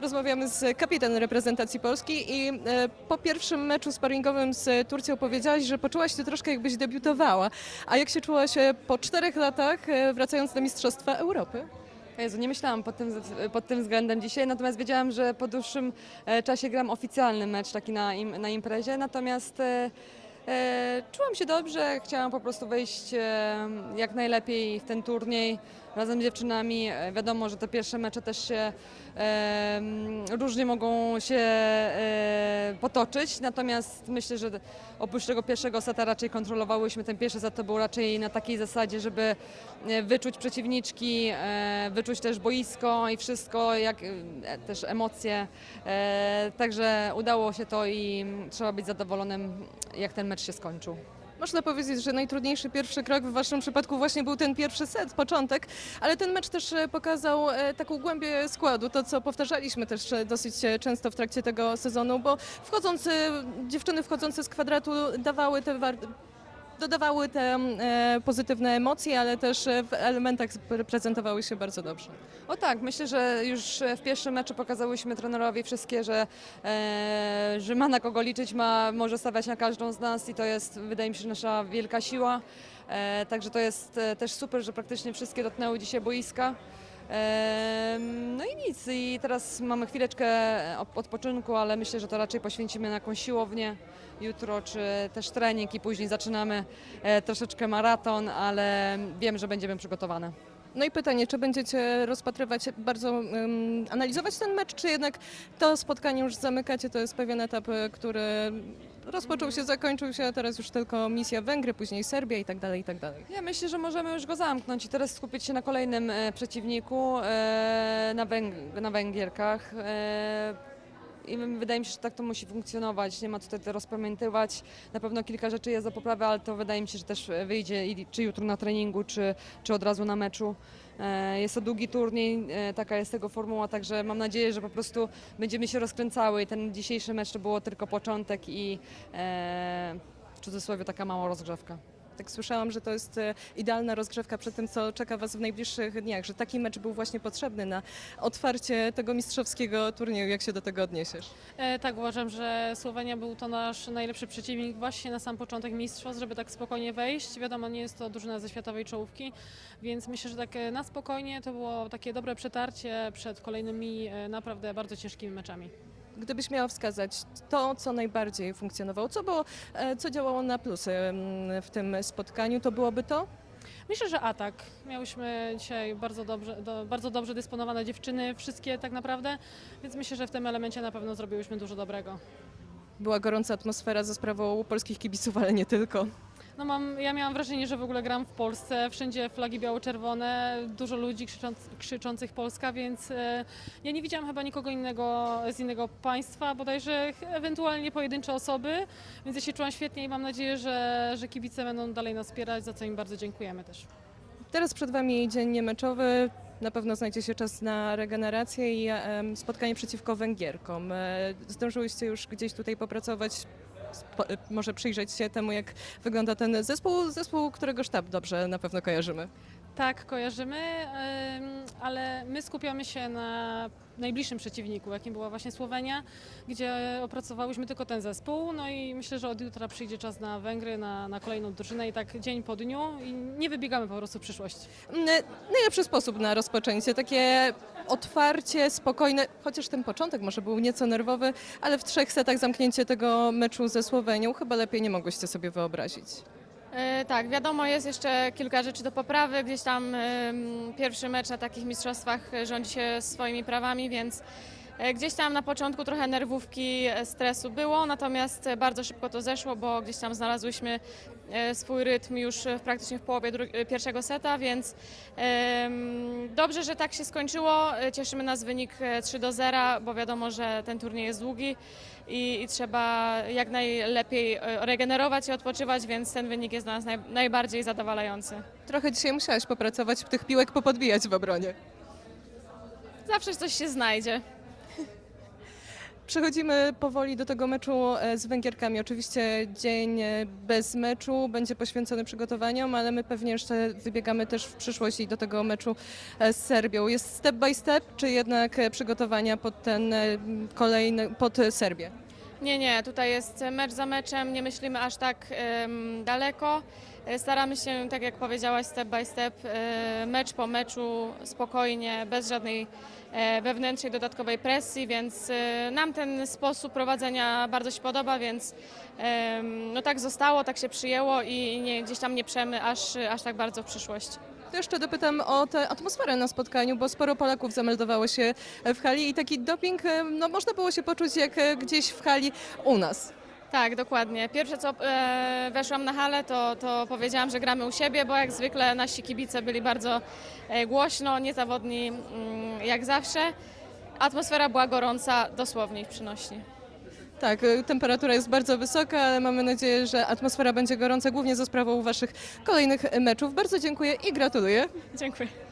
Rozmawiamy z kapitanem reprezentacji Polski i e, po pierwszym meczu sparingowym z Turcją powiedziałaś, że poczułaś się troszkę jakbyś debiutowała. A jak się czułaś e, po czterech latach e, wracając na Mistrzostwa Europy? Jezu, nie myślałam pod tym, pod tym względem dzisiaj, natomiast wiedziałam, że po dłuższym czasie gram oficjalny mecz taki na, im, na imprezie, natomiast czułam się dobrze, chciałam po prostu wejść e, jak najlepiej w ten turniej razem z dziewczynami. E, wiadomo, że te pierwsze mecze też się e, różnie mogą się e, potoczyć, natomiast myślę, że oprócz tego pierwszego seta raczej kontrolowałyśmy. Ten pierwszy set to był raczej na takiej zasadzie, żeby e, wyczuć przeciwniczki, e, wyczuć też boisko i wszystko, jak e, też emocje. E, Także udało się to i trzeba być zadowolonym, jak ten mecz się skończył. Można powiedzieć, że najtrudniejszy pierwszy krok w waszym przypadku właśnie był ten pierwszy set, początek, ale ten mecz też e, pokazał e, taką głębię składu, to co powtarzaliśmy też e, dosyć często w trakcie tego sezonu, bo wchodząc, e, dziewczyny wchodzące z kwadratu dawały te dodawały te e, pozytywne emocje, ale też e, w elementach prezentowały się bardzo dobrze. O tak, myślę, że już w pierwszym meczu pokazałyśmy trenerowi wszystkie, że, e, że ma na kogo liczyć, ma, może stawiać na każdą z nas i to jest, wydaje mi się, nasza wielka siła. Także to jest też super, że praktycznie wszystkie dotknęły dzisiaj boiska. No i nic, i teraz mamy chwileczkę op- odpoczynku, ale myślę, że to raczej poświęcimy na jakąś siłownię jutro, czy też trening i później zaczynamy e, troszeczkę maraton, ale wiem, że będziemy przygotowane. No i pytanie, czy będziecie rozpatrywać, bardzo um, analizować ten mecz, czy jednak to spotkanie już zamykacie, to jest pewien etap, e, który rozpoczął się, zakończył się, teraz już tylko misja Węgry, później Serbia i tak dalej, i tak dalej. Ja myślę, że możemy już go zamknąć i teraz skupić się na kolejnym e, przeciwniku, e, na, Węg- na Węgierkach. E, I wydaje mi się, że tak to musi funkcjonować. Nie ma tutaj to rozpamiętywać. Na pewno kilka rzeczy jest do poprawy, ale to wydaje mi się, że też wyjdzie i- czy jutro na treningu, czy, czy od razu na meczu. E, Jest to długi turniej, e, taka jest tego formuła, także mam nadzieję, że po prostu będziemy się rozkręcały ten dzisiejszy mecz to było tylko początek i e, w cudzysłowie taka mała rozgrzewka. Tak słyszałam, że to jest e, idealna rozgrzewka przed tym, co czeka Was w najbliższych dniach, że taki mecz był właśnie potrzebny na otwarcie tego mistrzowskiego turnieju. Jak się do tego odniesiesz? E, tak, uważam, że Słowenia był to nasz najlepszy przeciwnik właśnie na sam początek mistrzostw, żeby tak spokojnie wejść. Wiadomo, nie jest to drużyna ze światowej czołówki, więc myślę, że tak e, na spokojnie to było takie dobre przetarcie przed kolejnymi e, naprawdę bardzo ciężkimi meczami. Gdybyś miała wskazać to, co najbardziej funkcjonowało, co było, e, co działało na plusy mm, w tym spotkaniu, to byłoby to? Myślę, że atak. Miałyśmy dzisiaj bardzo dobrze, do, bardzo dobrze dysponowane dziewczyny, wszystkie tak naprawdę, więc myślę, że w tym elemencie na pewno zrobiłyśmy dużo dobrego. Była gorąca atmosfera za sprawą polskich kibiców, ale nie tylko. No mam, ja miałam wrażenie, że w ogóle gram w Polsce, wszędzie flagi biało-czerwone, dużo ludzi krzycząc, krzyczących Polska, więc e, ja nie widziałam chyba nikogo innego z innego państwa, bodajże ewentualnie pojedyncze osoby, więc ja się czułam świetnie i mam nadzieję, że, że kibice będą dalej nas wspierać, za co im bardzo dziękujemy też. Teraz przed Wami dzień niemeczowy. Na pewno znajdzie się czas na regenerację i spotkanie przeciwko Węgierkom. E, Zdążyłyście już gdzieś tutaj popracować, może przyjrzeć się temu, jak wygląda ten zespół, zespół, którego sztab dobrze na pewno kojarzymy. Tak, kojarzymy, ale my skupiamy się na najbliższym przeciwniku, jakim była właśnie Słowenia, gdzie opracowałyśmy tylko ten zespół. No i myślę, że od jutra przyjdzie czas na Węgry, na, na kolejną drużynę i tak dzień po dniu i nie wybiegamy po prostu w przyszłość. Najlepszy sposób na rozpoczęcie, takie otwarcie, spokojne, chociaż ten początek może był nieco nerwowy, ale w trzech setach zamknięcie tego meczu ze Słowenią chyba lepiej nie mogłyście sobie wyobrazić. E, Tak, wiadomo, jest jeszcze kilka rzeczy do poprawy. Gdzieś tam pierwszy mecz na takich mistrzostwach rządzi się swoimi prawami, więc gdzieś tam na początku trochę nerwówki, e, stresu było, natomiast e, bardzo szybko to zeszło, bo gdzieś tam znalazłyśmy e, swój rytm już e, praktycznie w połowie e, pierwszego seta, więc dobrze, że tak się skończyło. E, Cieszymy nas wynik e, 3 do 0, bo wiadomo, że ten turniej jest długi i, i trzeba jak najlepiej e, regenerować i odpoczywać, więc ten wynik jest dla nas naj, najbardziej zadowalający. Trochę dzisiaj musiałaś popracować, tych piłek popodbijać w obronie. Zawsze coś się znajdzie. Przechodzimy powoli do tego meczu e, z Węgierkami. Oczywiście dzień e, bez meczu będzie poświęcony przygotowaniom, ale my pewnie jeszcze wybiegamy też w przyszłość i do tego meczu e, z Serbią. Jest step by step, czy jednak przygotowania pod ten kolejny, pod Serbię? Nie, nie, tutaj jest mecz za meczem, nie myślimy aż tak daleko. E, Staramy się, tak jak powiedziałaś, step by step, e, mecz po meczu, spokojnie, bez żadnej e, wewnętrznej dodatkowej presji, więc nam ten sposób prowadzenia bardzo się podoba, więc no tak zostało, tak się przyjęło i nie, gdzieś tam nie przemy aż, aż tak bardzo w przyszłości. To jeszcze dopytam o tę atmosferę na spotkaniu, bo sporo Polaków zameldowało się w hali i taki doping, no można było się poczuć jak gdzieś w hali u nas. Tak, dokładnie. Pierwsze co e, weszłam na halę, to, to powiedziałam, że gramy u siebie, bo jak zwykle nasi kibice byli bardzo e, głośno, niezawodni mm, jak zawsze. Atmosfera była gorąca, dosłownie ich przynośni. Tak, e, temperatura jest bardzo wysoka, ale mamy nadzieję, że atmosfera będzie gorąca, głównie za sprawą Waszych kolejnych meczów. Bardzo dziękuję i gratuluję. Dziękuję.